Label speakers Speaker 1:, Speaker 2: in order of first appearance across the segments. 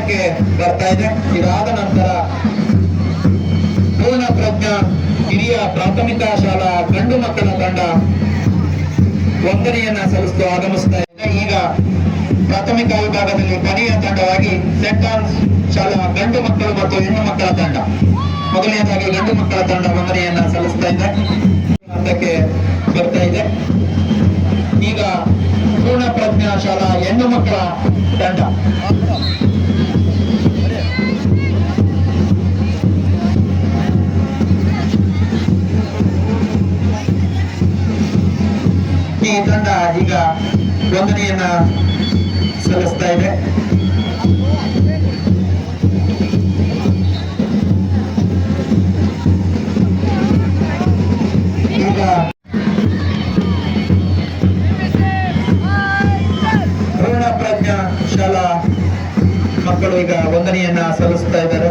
Speaker 1: up
Speaker 2: ಬರ್ತಾ ಇದೆ. ಇದಾದ ನಂತರ ಪೂರ್ಣ ಪ್ರಜ್ಞ ಹಿರಿಯ ಪ್ರಾಥಮಿಕ ಶಾಲಾ ಗಂಡು ಮಕ್ಕಳ ತಂಡ ವಂದನೆಯನ್ನ ಸಲ್ಲಿಸಲು ಆಗಮಿಸ್ತಾ ಇದೆ. ಈಗ ಪ್ರಾಥಮಿಕ ವಿಭಾಗದಲ್ಲಿ ಕೊನೆಯ ತಂಡವಾಗಿ ಸೆಂಟ್ ಆನ್ಸ್ ಶಾಲಾ ಗಂಡು ಮಕ್ಕಳು ಮತ್ತು ಹೆಣ್ಣು ಮಕ್ಕಳ ತಂಡ. ಮೊದಲನೇದಾಗಿ ಗಂಡು ಮಕ್ಕಳ ತಂಡ ವಂದನೆಯನ್ನ ಸಲ್ಲಿಸ್ತಾ ಇದೆ. ಹಂತಕ್ಕೆ ಬರ್ತಾ ಇದೆ. ಈಗ ಪೂರ್ಣ ಪ್ರಜ್ಞಾ ಶಾಲಾ ಹೆಣ್ಣು ಮಕ್ಕಳ ತಂಡ. ಈ ತಂಡ ಈಗ ವಂದನೆಯನ್ನ ಸಲ್ಲಿಸ್ತಾ ಇದೆ. ಈಗ ಪೂರ್ಣ ಪ್ರಜ್ಞಾ ಶಾಲಾ ಮಕ್ಕಳು ಈಗ ವಂದನೆಯನ್ನ ಸಲ್ಲಿಸ್ತಾ ಇದ್ದಾರೆ.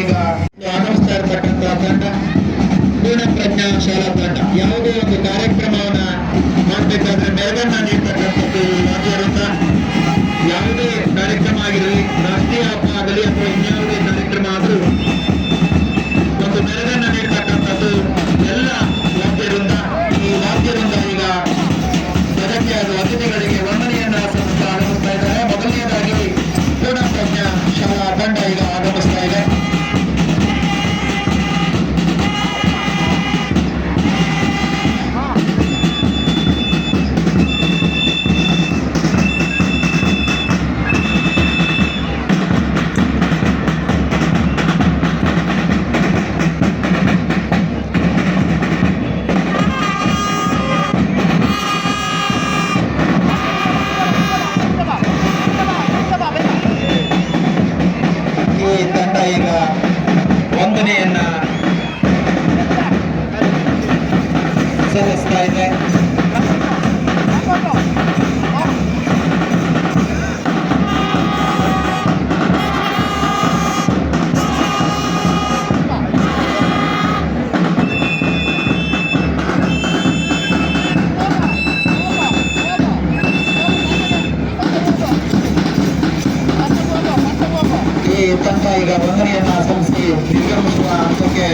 Speaker 2: ಈಗ ಆಗಮಿಸ್ತಾ ಇರ್ತಕ್ಕಂತಹ ತಂಡ ಪೂರ್ಣ ಪ್ರಜ್ಞಾ ಶಾಲಾ ತಂಡ. ಯಾವುದೇ ಒಂದು ಕಾರ್ಯಕ್ರಮವನ್ನ ಮಾಡಬೇಕಾದ್ರೆ ವಂದನೆಯನ್ನ ಸಲ್ಲಿಸ್ತಾ ಇದೆ ತಂಡ ಈಗ ವಂದನೆಯನ್ನ ಸಂಸ್ಥೆ ನಿರ್ಗಮಿಸುವ ಹಂತಕ್ಕೆ